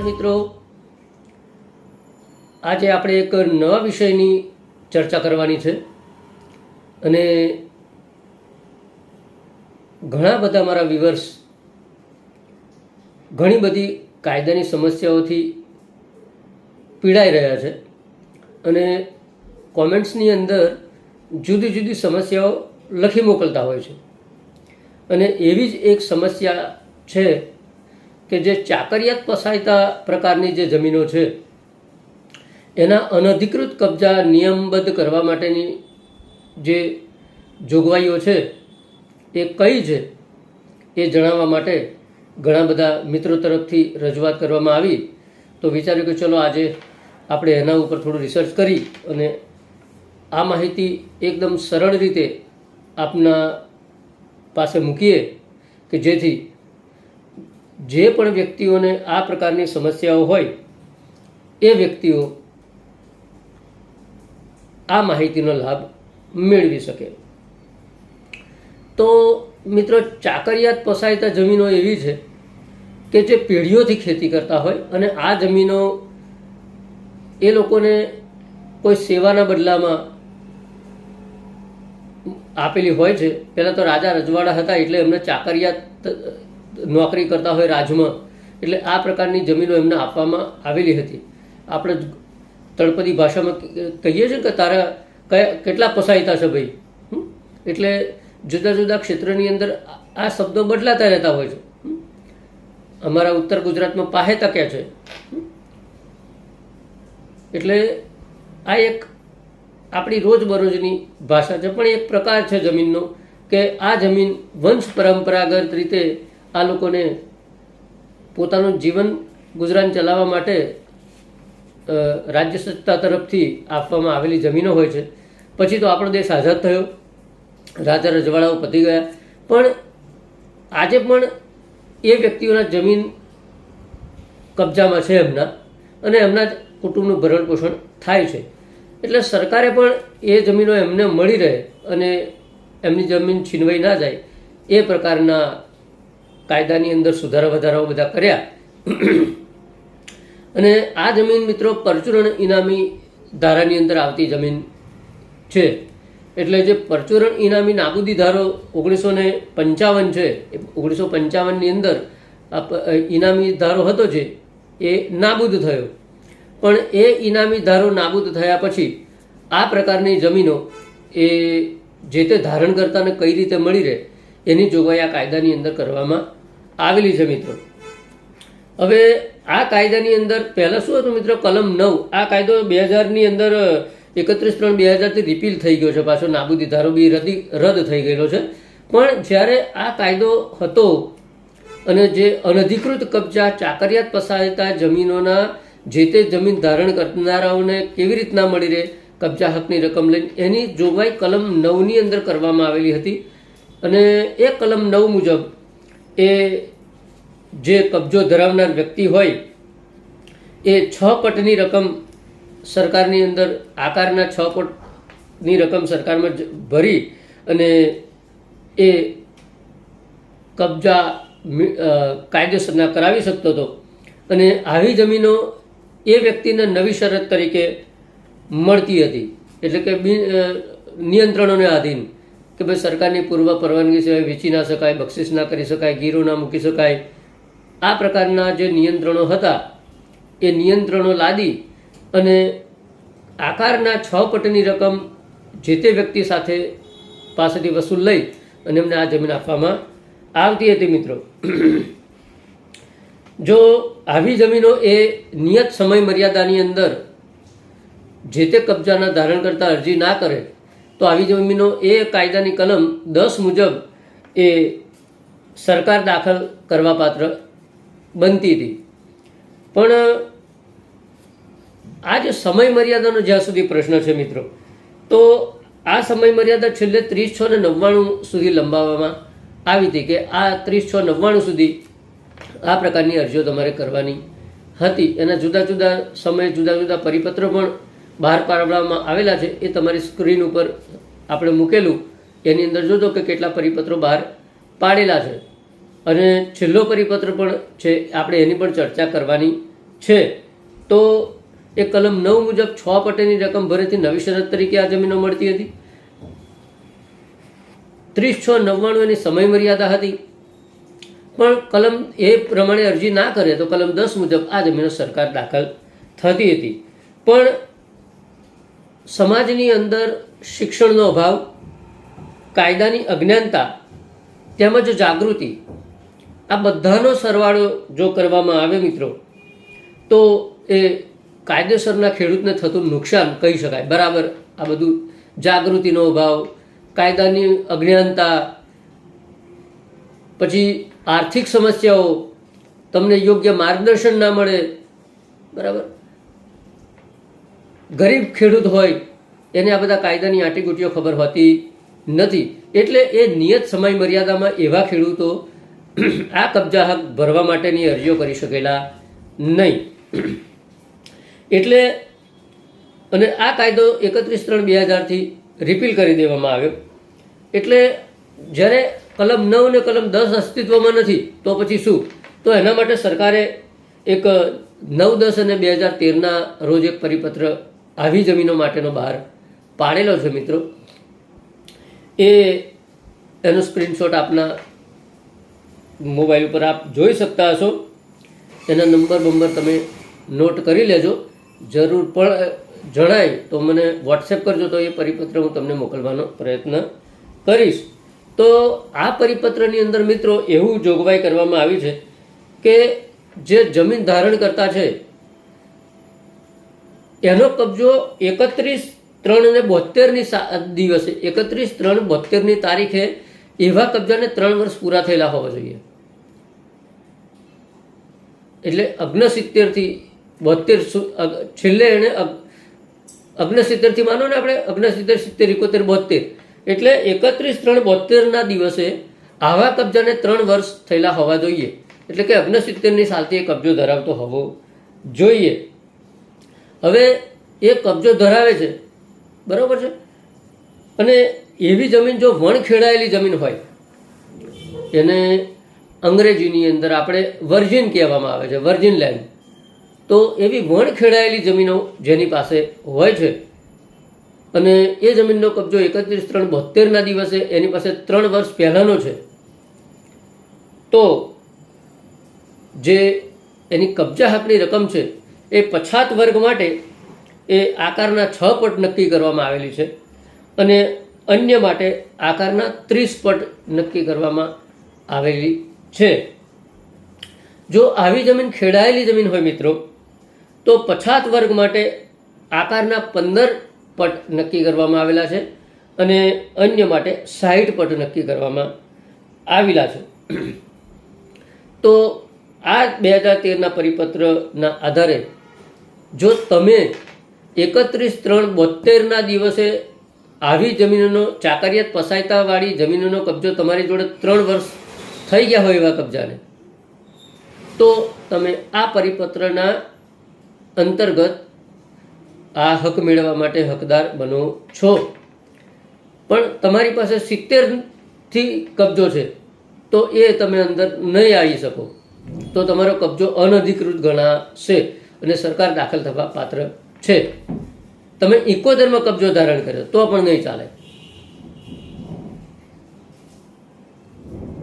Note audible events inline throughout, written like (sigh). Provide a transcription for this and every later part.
નમસ્કાર મિત્રો. આજે આપણે એક નવા વિષયની ચર્ચા કરવાની છે. અને ઘણા બધા મારા વિવર્સ ઘણી બધી કાયદાની સમસ્યાઓથી પીડાઈ રહ્યા છે. અને કોમેન્ટ્સની અંદર જુદી જુદી સમસ્યાઓ લખી મોકલતા હોય છે. અને એવી જ એક સમસ્યા છે કે જે ચાકરિયાત પસાયતા પ્રકારની જે જમીનો છે, એના અનધિકૃત કબજા નિયમબદ્ધ કરવા માટેની જે જોગવાઈઓ છે, એ કઈ છે, એ જણાવવા માટે ઘણા બધા મિત્રો તરફથી રજૂઆત કરવામાં આવી. તો વિચાર્યું કે ચલો આજે આપણે એના ઉપર થોડું રિસર્ચ કરી અને આ માહિતી એકદમ સરળ રીતે આપના પાસે મૂકીએ કે જેથી જે પણ વ્યક્તિઓને આ પ્રકારની સમસ્યાઓ હોય, એ વ્યક્તિઓ આ માહિતીનો લાભ મેળવી શકે. તો મિત્રો, ચાકરિયાત પસાયતા જમીનો એવી છે કે જે પેઢીઓથી ખેતી કરતા હોય અને આ જમીનો એ લોકોને કોઈ સેવાના બદલામાં આપેલી હોય છે. પહેલાં તો રાજા રજવાડા હતા એટલે એમને ચાકરિયાત નોકરી કરતા હોય રાજમાં, એટલે આ પ્રકારની જમીનો એમને આપવામાં આવેલી હતી. આપણે તળપદી ભાષામાં કહીએ છીએ કે તારા કયા, કેટલા પસાયતા છે ભાઈ? એટલે જુદા જુદા ક્ષેત્રની અંદર આ શબ્દો બદલાતા રહેતા હોય છે. અમારા ઉત્તર ગુજરાતમાં પાહે તક્યા છે. એટલે આ એક આપણી રોજબરોજની ભાષા છે, પણ એક પ્રકાર છે જમીનનો કે આ જમીન વંશ પરંપરાગત રીતે આ લોકોને પોતાનું જીવન ગુજરાન ચલાવવા માટે રાજ્ય સત્તા તરફથી આપવામાં આવેલી જમીનો હોય છે. પછી તો આપણો દેશ આઝાદ થયો. રાજા રજવાડાઓ પતી ગયા. પણ આજે પણ એ વ્યક્તિઓના જમીન કબજામાં છે એમના અને એમના જ કુટુંબનું ભરણ પોષણ થાય છે. એટલે સરકારે પણ એ જમીનો એમને મળી રહે અને એમની જમીન છીનવાઈ ના જાય એ પ્રકારના કાયદાની અંદર સુધારા વધારાઓ બધા કર્યા. અને આ જમીન મિત્રો પરચુરણ ઇનામી ધારાની અંદર આવતી જમીન છે. એટલે જે પરચુરણ ઇનામી નાબૂદી ધારો ઓગણીસો ને પંચાવન છે ઓગણીસો પંચાવનની અંદર આ ઇનામી ધારો હતો જે, એ નાબૂદ થયો. પણ એ ઇનામી ધારો નાબૂદ થયા પછી આ પ્રકારની જમીનો એ જે તે ધારણ કરતાને કઈ રીતે મળી રહે, એની જોગવાઈ આ કાયદાની અંદર કરવામાં આવેલી છે મિત્રો. હવે આ કાયદાની અંદર, પહેલાં શું હતું મિત્રો? કલમ નવ, આ કાયદો બે હજારની અંદર એકત્રીસ ત્રણ બે હજારથી રિપીલ થઈ ગયો છે. પાછો નાબૂદી ધારો બી રદી, રદ થઈ ગયેલો છે. પણ જ્યારે આ કાયદો હતો અને જે અનધિકૃત કબજા, ચાકરિયાત પસારતા જમીનોના, જે તે જમીન ધારણ કરનારાઓને કેવી રીતના મળી રહે, કબજા હકની રકમ લઈને, એની જોગવાઈ કલમ નવની અંદર કરવામાં આવેલી હતી. અને એ કલમ નવ મુજબ એ જે કબજો ધરાવનાર વ્યક્તિ હોય, એ છ પટની રકમ સરકારની અંદર, આકારના છ પટની રકમ સરકારમાં ભરી અને એ કબજા કાયદેસરના કરાવી શકતો હતો. અને આવી જમીનો એ વ્યક્તિને નવી શરત તરીકે મળતી હતી. એટલે કે નિયંત્રણોને આધીન. કે ભાઈ સરકારની પૂર્વ પરવાનગી સિવાય વેચી ના શકાય, બક્ષિસ ના કરી શકાય, ગીરો ના મૂકી શકાય. આ પ્રકારના જે નિયંત્રણો હતા, એ નિયંત્રણો લાદી અને આકારના છ પટની રકમ જે તે વ્યક્તિ સાથે પાસેથી વસૂલ લઈ અને એમને આ જમીન આપવામાં આવતી હતી મિત્રો. જો આવી જમીનો એ નિયત સમય મર્યાદાની અંદર જે તે કબજાના ધારણ કરતા અરજી ના કરે તો આવી જમીનો એ કાયદાની કલમ દસ મુજબ એ સરકાર દાખલ કરવા પાત્ર બનતી હતી. પણ, આ જે સમય મર્યાદાનો જ્યાં સુધી પ્રશ્ન છે મિત્રો, તો આ સમય મર્યાદા છેલ્લે ત્રીસ છ ને નવ્વાણું સુધી લંબાવવામાં આવી હતી કે આ ત્રીસ છ નવ્વાણું સુધી આ પ્રકારની અરજીઓ તમારે કરવાની હતી. એના જુદા જુદા સમયે જુદા જુદા પરિપત્ર પણ બહાર પાડવામાં આવેલા છે એ તમારી સ્ક્રીન ઉપર આપણે મૂકેલું. એની અંદર જોજો કે કેટલા પરિપત્રો બહાર પાડેલા છે. અને છેલ્લો પરિપત્ર પણ છે, આપણે એની પણ ચર્ચા કરવાની છે. તો એ કલમ નવ મુજબ છ પટેની રકમ ભરેથી નવી શરત તરીકે આ જમીનો મળતી હતી. ત્રીસ છ નવ્વાણું એની સમય મર્યાદા હતી. પણ કલમ એ પ્રમાણે અરજી ના કરે તો કલમ દસ મુજબ આ જમીનો સરકાર દાખલ થતી હતી. પણ સમાજની અંદર શિક્ષણનો અભાવ, કાયદાની અજ્ઞાનતા, તેમજ જાગૃતિ, આ બધાનો સરવાળો જો કરવામાં આવે મિત્રો, તો એ કાયદેસરના ખેડૂતને થતું નુકસાન કહી શકાય. બરાબર? આ બધું જાગૃતિનો અભાવ, કાયદાની અજ્ઞાનતા, પછી આર્થિક સમસ્યાઓ, તમને યોગ્ય માર્ગદર્શન ના મળે. બરાબર? ગરીબ ખેડૂત હોય, એને આ બધા કાયદાની આંટીગુટીઓ ખબર હોતી નથી. એટલે એ નિયત સમય મર્યાદામાં એવા ખેડૂતો (clears throat) આ કબજા હક ભરવા માટેની અરજીઓ કરી શકેલા નહીં. એટલે અને આ કાયદો એકત્રીસ ત્રણ બે હજારથી રિપીલ કરી દેવામાં આવ્યો. એટલે જ્યારે કલમ નવ ને કલમ દસ અસ્તિત્વમાં નથી, તો પછી શું? તો એના માટે સરકારે એક નવ દસ અને બે હજાર તેરના રોજ એક પરિપત્ર આવી જમીનો માટેનો બહાર પાડેલો છે મિત્રો. એ, એનો સ્ક્રીનશોટ આપના મોબાઈલ ઉપર આપ જોઈ શકતા હશો. એના નંબર બંબર તમે નોટ કરી લેજો. જરૂર પણ જણાય તો મને વોટ્સએપ કરજો તો એ પરિપત્ર હું તમને મોકલવાનો પ્રયત્ન કરીશ. તો આ પરિપત્રની અંદર મિત્રો એવું જોગવાઈ કરવામાં આવી છે કે જે જમીન ધારણ કરતા છે એનો કબજો એકત્રીસ ત્રણ અને બોતેરની દિવસે, એકત્રીસ ત્રણ બોતેરની તારીખે એવા કબજાને ત્રણ વર્ષ પૂરા થયેલા હોવા જોઈએ. એટલે અગ્નસિત્તેરથી બોતેર છેલ્લે એણે અગ્નસિત્તેરથી માનો ને આપણે, અગ્નસિત્તેર, સિત્તેર, એકોતેર બોતેર એટલે એકત્રીસ ત્રણ બોતેરના દિવસે આવા કબજાને ત્રણ વર્ષ થયેલા હોવા જોઈએ. એટલે કે અગ્નસિત્તેરની સાલથી એ કબજો ધરાવતો હોવો જોઈએ. હવે એ કબજો ધરાવે છે. બરાબર છે? અને એવી જમીન જો વણ ખેડાયેલી જમીન હોય, એને અંગ્રેજીની અંદર આપણે વર્જિન કહેવામાં આવે છે, વર્જિન લેન્ડ. તો એવી વણ ખેડાયેલી જમીનો જેની પાસે હોય છે, અને એ જમીનનો કબજો એકત્રીસ ત્રણ બોતેરના દિવસે, એની પાસે ત્રણ વર્ષ પહેલાંનો છે. તો જે એની કબજા હકની રકમ છે એ પછાત વર્ગ માટે એ આકારના છ પટ નક્કી કરવામાં આવેલી છે અને અન્ય માટે આકારના ત્રીસ પટ નક્કી કરવામાં આવેલી છે. જો આવી જમીન ખેડાયેલી જમીન હોય મિત્રો, તો પછાત વર્ગ માટે આકારના પંદર પટ નક્કી કરવામાં આવેલા છે અને અન્ય માટે સાહીઠ પટ નક્કી કરવામાં આવેલા છે. તો આ બે હજાર તેરના પરિપત્રના આધારે જો તમે એકત્રીસ ત્રણ બોતેરના દિવસે આવી જમીનોનો ચાકરિયાત પસાયતાવાળી જમીનોનો કબજો તમારી જોડે ત્રણ વર્ષ થઈ ગયા હોય એવા કબજાને, તો તમે આ પરિપત્રના અંતર્ગત આ હક મેળવવા માટે હકદાર બનો છો. પણ તમારી પાસે સિત્તેરથી કબજો છે, તો એ તમે અંદર નહીં આવી શકો. તો તમારો કબજો અનધિકૃત ગણાશે. અને સરકાર દાખલ થવા પાત્ર છે. તમે ઇકોતેરમાં કબજો ધારણ કર્યો, તો પણ નહીં ચાલે.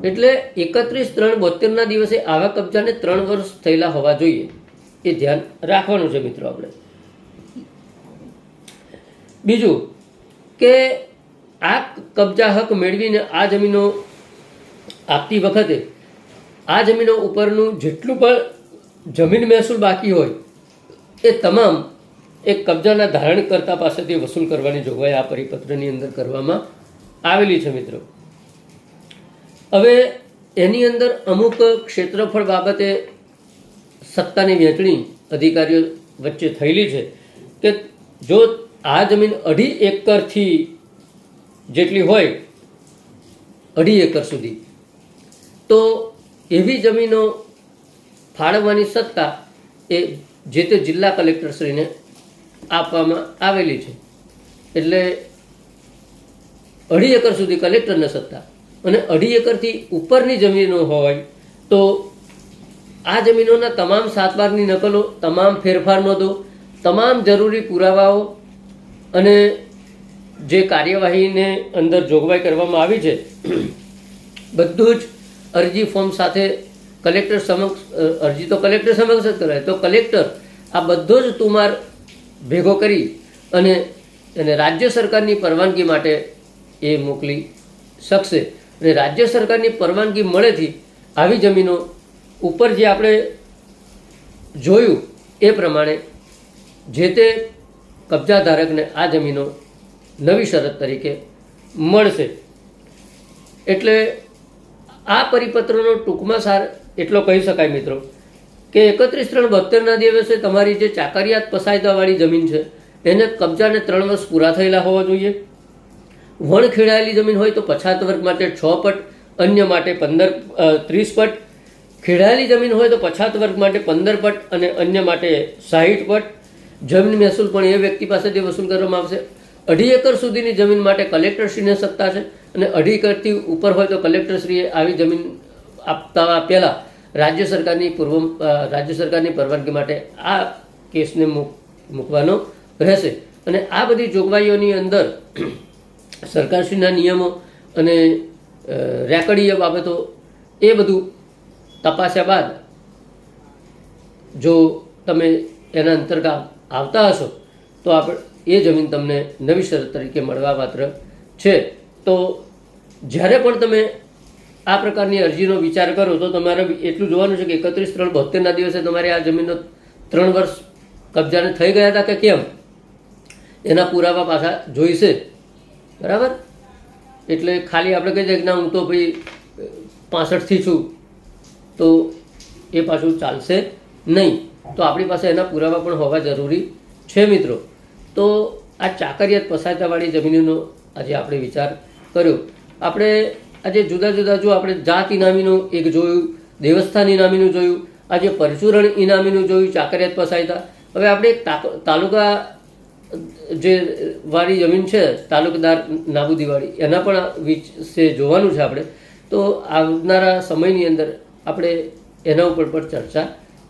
એટલે એકત્રીસ ત્રણ બોતેરના દિવસે આવા કબજાને ત્રણ વર્ષ થયેલા હોવા જોઈએ. એ ધ્યાન રાખવાનું છે મિત્રો આપણે. બીજું કે આ કબજા હક મેળવીને આ જમીનો આપતી વખતે આ જમીનો ઉપરનું જેટલું પણ જમીન મહેસૂલ બાકી હોય એ તમામ એક કબજાના ધારણકર્તા પાસેથી વસૂલ કરવાની જોગવાઈ આ પરિપત્રની અંદર કરવામાં આવેલી છે, મિત્રો. હવે એની અંદર અમુક ક્ષેત્રફળ બાબતે સત્તાની વહેંચણી અધિકારીઓ વચ્ચે થયેલી છે કે જો આ જમીન અઢી એકરથી જેટલી હોય, અઢી એકર સુધી, તો એવી જમીનો ફાળવવાની સત્તા એ જે તે જિલ્લા કલેક્ટરશ્રીને આપવામાં આવેલી છે. એટલે અઢી એકર સુધી કલેક્ટરને સત્તા અને અઢી એકરથી ઉપરની જમીનો હોય તો આ જમીનોના તમામ સાતબારની નકલો, તમામ ફેરફાર નોંધો, તમામ જરૂરી પુરાવાઓ અને જે કાર્યવાહીને અંદર જોગવાઈ કરવામાં આવી છે, બધું જ અરજી ફોર્મ સાથે કલેક્ટર સમક્ષ અરજી તો કલેક્ટર સમક્ષ જ કરાય. તો કલેક્ટર આ બધો જ તુમાર ભેગો કરી અને એને રાજ્ય સરકારની પરવાનગી માટે એ મોકલી શકશે. અને રાજ્ય સરકારની પરવાનગી મળેથી આવી જમીનો ઉપર જે આપણે જોયું એ પ્રમાણે જે તે કબજા ધારકને આ જમીનો નવી શરત તરીકે મળશે. એટલે આ પરિપત્રનો ટૂંકમાં સાર એટલો કહી શકાય મિત્રો, કે એકત્રીસ ત્રણ બોતેરના દિવસે તમારી જે ચાકરિયાત પસાયતાવાળી જમીન છે, એને કબજાને ત્રણ વર્ષ પૂરા થયેલા હોવા જોઈએ. વણ ખેડાયેલી જમીન હોય તો પછાત વર્ગ માટે છ પટ, અન્ય માટે પંદર ત્રીસ પટ. ખેડાયેલી જમીન હોય તો પછાત વર્ગ માટે પંદર પટ અને અન્ય માટે સાહીઠ પટ. જમીન મહેસૂલ પણ એ વ્યક્તિ પાસેથી વસૂલ કરવામાં આવશે. અઢી એકર સુધીની જમીન માટે કલેક્ટરશ્રીને સત્તા છે અને અઢી એકરથી ઉપર હોય તો કલેક્ટરશ્રીએ આવી જમીન આપતા પહેલાં રાજ્ય સરકારની પૂર્વ રાજ્ય સરકારની પરવાનગી માટે આ કેસને મૂક, મૂકવાનો રહેશે. અને આ બધી જોગવાઈઓની અંદર સરકારશ્રીના નિયમો અને રેકડીય બાબતો એ બધું તપાસ્યા બાદ જો તમે એના અંતર્ગત આવતા હશો, તો આપણે, એ જમીન તમને નવી શરત તરીકે મળવા માત્ર છે. તો જ્યારે પણ તમે આ પ્રકારની અરજીનો વિચાર કરો તો તમારે એટલું જોવાનું છે કે એકત્રીસ ત્રણ બોતેરના દિવસે તમારે આ જમીનનો ત્રણ વર્ષ કબજાને થઈ ગયા હતા કે કેમ? એના પુરાવા પાછા જોઈશે. બરાબર? એટલે ખાલી આપણે કહી દઈએ કે ના, હું તો ભાઈ પાસઠથી છું, તો એ પાછું ચાલશે નહીં. તો આપણી પાસે એના પુરાવા પણ હોવા જરૂરી છે મિત્રો. તો આ ચાકરિયાત પસાયતાવાળી જમીનનો આજે આપણે વિચાર કર્યો. આપણે આજે જુદા જુદા જો આપણે જાત ઇનામીનું એક જોયું, દેવસ્થાન ઇનામીનું જોયું, આજે પરચુરણ ઇનામીનું જોયું, ચાકરિયાત પસાયતા. હવે આપણે તાલુકા જે વાળી જમીન છે, તાલુકાદાર નાબૂદીવાળી, એના પણ વિશે જોવાનું છે આપણે. તો આવનારા સમયની અંદર આપણે એના ઉપર પણ ચર્ચા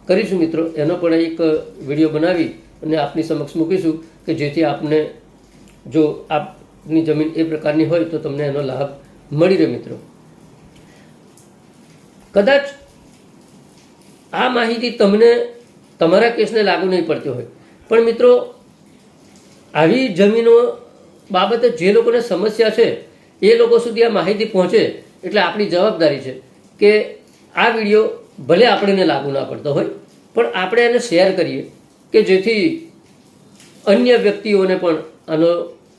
કરીશું મિત્રો. એનો પણ એક વીડિયો બનાવી અને આપની સમક્ષ મૂકીશું કે જેથી આપને જો આપની જમીન એ પ્રકારની હોય તો તમને એનો લાભ મળી રહે મિત્રો. કદાચ આ માહિતી તમને તમારા કેસને લાગુ નહીં પડતી હોય. પણ મિત્રો, આવી જમીનો બાબતે જે લોકોને સમસ્યા છે, એ લોકો સુધી આ માહિતી પહોંચે એટલે આપણી જવાબદારી છે કે આ વીડિયો ભલે આપણને લાગુ ના પડતો હોય, પણ આપણે એને શેર કરીએ કે જેથી અન્ય વ્યક્તિઓને પણ આનો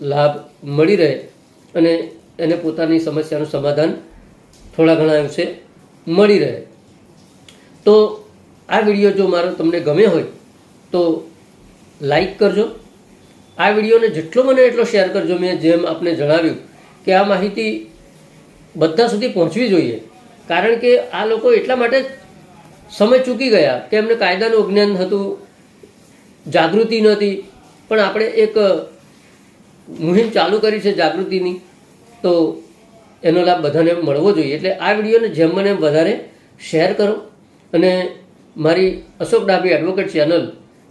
લાભ મળી રહે અને એને પોતાની સમસ્યાનું સમાધાન થોડા ઘણા અંશે મળી રહે. તો આ વીડિયો જો મારો તમને ગમે હોય, તો લાઈક કરજો. આ વિડીયોને જેટલો મને એટલો શેર કરજો મેં જેમ આપને જણાવ્યું કે આ માહિતી બધા સુધી પહોંચવી જોઈએ. કારણ કે આ લોકો એટલા માટે સમય ચૂકી ગયા કે એમને કાયદાનું અજ્ઞાન હતું, જાગૃતિ નહોતી. પણ આપણે એક મુહિમ ચાલુ કરી છે જાગૃતિની. તો એનો લાભ બધાને મળવો જોઈએ. એટલે આ વિડીયોને જેમ મને વધારે શેર કરો. અને મારી અશોક ડાભી એડવોકેટ ચેનલ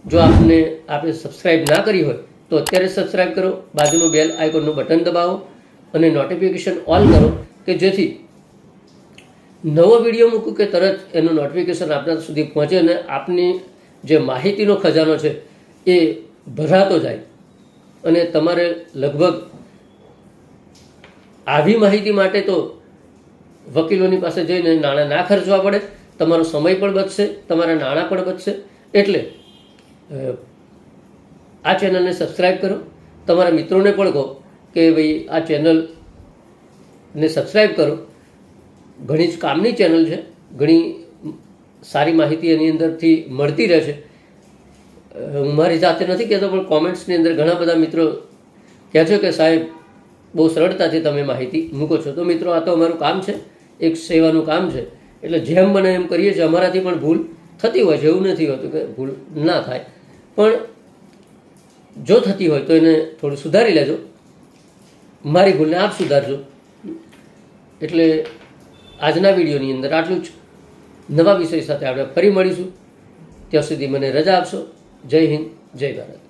જો આપને આપણે સબસ્ક્રાઈબ ના કરી હોય, તો અત્યારે સબસ્ક્રાઈબ કરો. બાજુનું બેલ આઇકોનનું બટન દબાવો અને નોટિફિકેશન ઓલ કરો કે જેથી નવો વીડિયો મૂકું કે તરત એનું નોટિફિકેશન આપણા સુધી પહોંચે અને આપની જે માહિતીનો ખજાનો છે એ ભરાતો જાય. અને તમારે લગભગ આવી માહિતી માટે તો વકીલોની પાસે જઈને નાણાં ના ખર્ચવા પડે, તમારો સમય પણ બચશે, તમારા નાણાં પણ બચશે. એટલે આ ચેનલને સબસ્ક્રાઈબ કરો. તમારા મિત્રોને પણ કહો કે ભાઈ, આ ચેનલને સબસ્ક્રાઈબ કરો. ઘણી જ કામની ચેનલ છે, ઘણી સારી માહિતી એની અંદરથી મળતી રહે છે. હું મારી જાતે નથી કહેતો, પણ કોમેન્ટ્સની અંદર ઘણા બધા મિત્રો કહે છે કે સાહેબ બહુ સરળતાથી તમે માહિતી મૂકો છો. તો મિત્રો, આ તો અમારું કામ છે. એક સેવાનું કામ છે. એટલે જેમ બને એમ કરીએ છીએ. અમારાથી પણ ભૂલ થતી હોય છે. એવું નથી હોતું કે ભૂલ ના થાય. પણ જો થતી હોય તો એને થોડું સુધારી લેજો. મારી ભૂલને આપ સુધારજો. એટલે આજના વિડીયોની અંદર આટલું જ. નવા વિષય સાથે આપણે ફરી મળીશું. ત્યાં સુધી મને રજા આપશો. જય હિન્દ. જય ભારત.